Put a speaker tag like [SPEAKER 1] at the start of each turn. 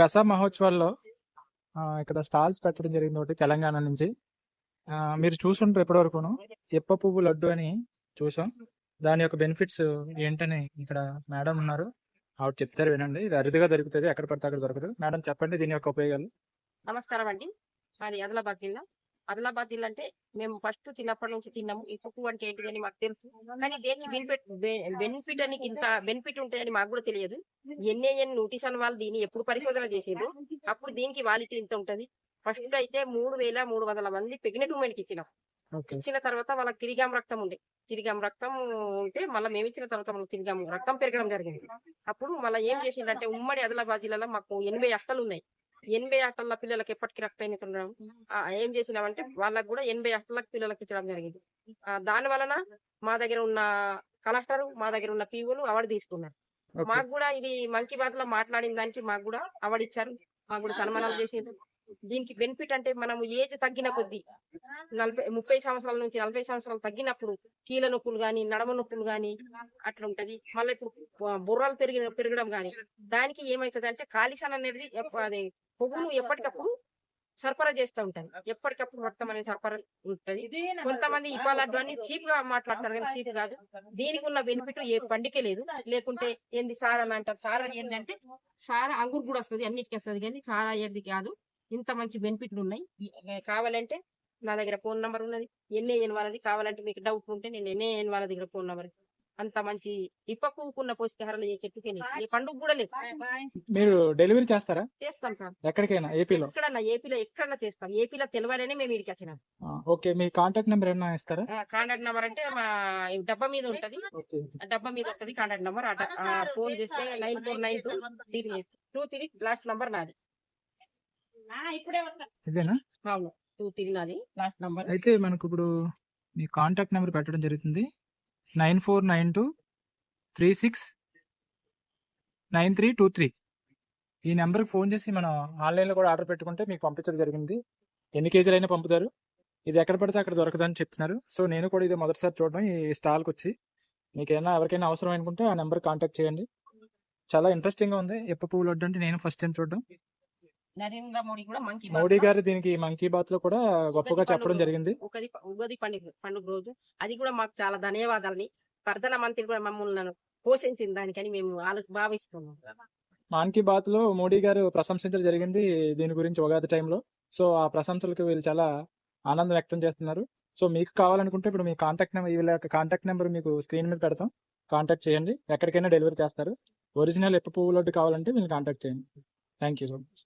[SPEAKER 1] దసరా మహోత్సవాల్లో ఇక్కడ స్టాల్స్ పెట్టడం జరిగింది ఒకటి తెలంగాణ నుంచి. మీరు చూసుంటారు ఎప్పటివరకును ఎప్ప పువ్వు లడ్డు అని చూసాం. దాని యొక్క బెనిఫిట్స్ ఏంటని ఇక్కడ మేడం ఉన్నారు. ఆవిడ చెప్తారు వినండి. ఇది అరుదుగా దొరుకుతుంది ఎక్కడ పడితే అక్కడ దొరకదు. మేడం చెప్పండి దీని యొక్క ఉపయోగాలు.
[SPEAKER 2] నమస్కారం అండి. మాది ఆదిలాబాద్ జిల్లా. ఆదిలాబాద్ జిల్లా అంటే మేము ఫస్ట్ చిన్నప్పటి నుంచి తిన్నాము. ఈ పువ్వు అంటే ఏంటిదని మాకు తెలుసు. కానీ దేనికి బెనిఫిట్ బెనిఫిట్ అని ఇంత బెనిఫిట్ ఉంటాయని మాకు కూడా తెలియదు. ఎన్ఏఎన్ నోటీషన్ వాళ్ళు దీన్ని ఎప్పుడు పరిశోధన చేసిండ్రు? అప్పుడు దీనికి వాలిటీ ఇంత ఉంటది? ఫస్ట్ అయితే మూడు వేల మూడు వందల మంది ప్రెగ్నెంట్ ఉమెన్కి ఇచ్చినాం. ఇచ్చిన తర్వాత వాళ్ళకి తిరిగాం రక్తం ఉండే. తిరిగాం రక్తం ఉంటే మళ్ళీ మేము ఇచ్చిన తర్వాత వాళ్ళకి తిరిగాం. రక్తం పెరగడం జరిగింది. అప్పుడు మళ్ళీ ఏం చేసిండంటే ఉమ్మడి ఆదిలాబాద్ జిల్లాలో మాకు ఎనభై అట్టలు ఉన్నాయి. ఎనభై అట్టల పిల్లలకి ఎప్పటికీ రక్తం ఉండడం ఏం చేసినామంటే వాళ్ళకి కూడా ఎనభై అట్టల పిల్లలకి ఇచ్చడం జరిగింది. ఆ, దాని వలన మా దగ్గర ఉన్న కలెక్టర్ మా దగ్గర ఉన్న పీఓలు అవార్డు తీసుకున్నారు. మాకు కూడా ఇది మంకీ బాత్లో మాట్లాడిన దానికి మాకు కూడా అవార్డు ఇచ్చారు. మాకు కూడా సన్మానాలు చేసిండ్రు దీనికి బెనిఫిట్ అంటే మనము ఏజ్ తగ్గిన కొద్దీ నలభై ముప్పై సంవత్సరాల నుంచి నలభై సంవత్సరాలు తగ్గినప్పుడు కీళ్ళ నొప్పులు గాని నడమ నొప్పులు గాని అట్లా ఉంటది మళ్ళీ ఇప్పుడు బుర్రలు పెరిగి పెరగడం గాని దానికి ఏమైతది అంటే కాలిషన్ అనేది అది కొవ్వును ఎప్పటికప్పుడు సరఫరా చేస్తూ ఉంటది. ఎప్పటికప్పుడు రక్తం అనేది సరఫరా ఉంటది. కొంతమంది ఇవ్వాలడ్డు అని చీప్గా మాట్లాడతారు కానీ చీప్ కాదు. దీనికి ఉన్న బెనిఫిట్ ఏ పండికే లేదు. లేకుంటే ఏంది సార్ అని అంటారు. సార్ ఏంటంటే సారా అంగురు కూడా వస్తుంది అన్నిటికీ వస్తుంది కానీ సారా అయ్యేది కాదు. ఇంత మంచి బెనిఫిట్లు ఉన్నాయి. కావాలంటే నా దగ్గర ఫోన్ నంబర్ ఉన్నది. ఎన్ఏఎన్ వాళ్ళది. కావాలంటే మీకు డౌట్ ఉంటే నేను ఎన్ఏఎన్ వాళ్ళ దగ్గర ఫోన్ నంబర్ అంత మంచి ఇప్పకున్న పౌష్టికాహారాలు ఏ చెట్టుకే. ఏ పండుగ కూడా లేదు
[SPEAKER 1] మీరు డెలివరీ చేస్తారా?
[SPEAKER 2] చేస్తాం సార్.
[SPEAKER 1] ఎక్కడికైనా? ఏపీలో?
[SPEAKER 2] ఎక్కడన్నా ఏపీలో ఎక్కడన్నా చేస్తాం. ఏపీలో తెలవాలని మేము ఇక్కడికి వచ్చినాం.
[SPEAKER 1] ఓకే. మీ కాంటాక్ట్ నెంబర్ ఏమైనా ఇస్తారా?
[SPEAKER 2] కాంటాక్ట్ నెంబర్ అంటే మా డబ్బా మీద ఉంటది. డబ్బా మీద ఉంటది కాంటాక్ట్ నెంబర్. ఫోన్ చేస్తే nine four nine two three two three last number నాది.
[SPEAKER 1] ఇదేనా?
[SPEAKER 2] లాస్ట్ నంబర్
[SPEAKER 1] అయితే మనకు ఇప్పుడు మీ కాంటాక్ట్ నెంబర్ పెట్టడం జరుగుతుంది. Nine four nine two three six nine three two three. ఈ నెంబర్కి ఫోన్ చేసి మనం ఆన్లైన్లో కూడా ఆర్డర్ పెట్టుకుంటే మీకు పంపించడం జరిగింది. ఎన్ని కేజీలు అయినా పంపుతారు. ఇది ఎక్కడ పడితే అక్కడ దొరకదని చెప్తున్నారు. సో నేను కూడా ఇది మొదటిసారి చూడడం. ఈ స్టాల్కి వచ్చి మీకు ఏమైనా ఎవరికైనా అవసరం అనుకుంటే ఆ నెంబర్ కాంటాక్ట్ చేయండి. చాలా ఇంట్రెస్టింగ్గా ఉంది. ఎప్ప పువ్వులు వడ్డు అంటే నేను ఫస్ట్ టైం చూడడం.
[SPEAKER 2] నరేంద్ర మోడీ కూడా మంకీ
[SPEAKER 1] మోడీ గారు దీనికి మంకీ బాత్లో కూడా గొప్పగా చెప్పడం జరిగింది.
[SPEAKER 2] ఉగాది ఉగాది పండుగ పండుగ రోజు. అది కూడా మాకు చాలా ధన్యవాదాలని ప్రధాన మంత్రి కూడా మమ్మల్ని పోషించిన దానికని మేము భావిస్తున్నాం.
[SPEAKER 1] మాన్ కీ బాత్లో మోడీ గారు ప్రశంసించడం జరిగింది దీని గురించి ఉగాది టైంలో సో ఆ ప్రశంసలకు వీళ్ళు చాలా ఆనందం వ్యక్తం చేస్తున్నారు. సో మీకు కావాలనుకుంటే ఇప్పుడు మీ కాంటాక్ట్ నెంబర్ వీళ్ళ కాంటాక్ట్ నెంబర్ మీకు స్క్రీన్ మీద పెడతాం. కాంటాక్ట్ చేయండి. ఎక్కడికైనా డెలివరీ చేస్తారు. ఒరిజినల్ ఎప్ప పువ్వు లడ్డు కావాలంటే వీళ్ళు కాంటాక్ట్ చేయండి. Thank you so much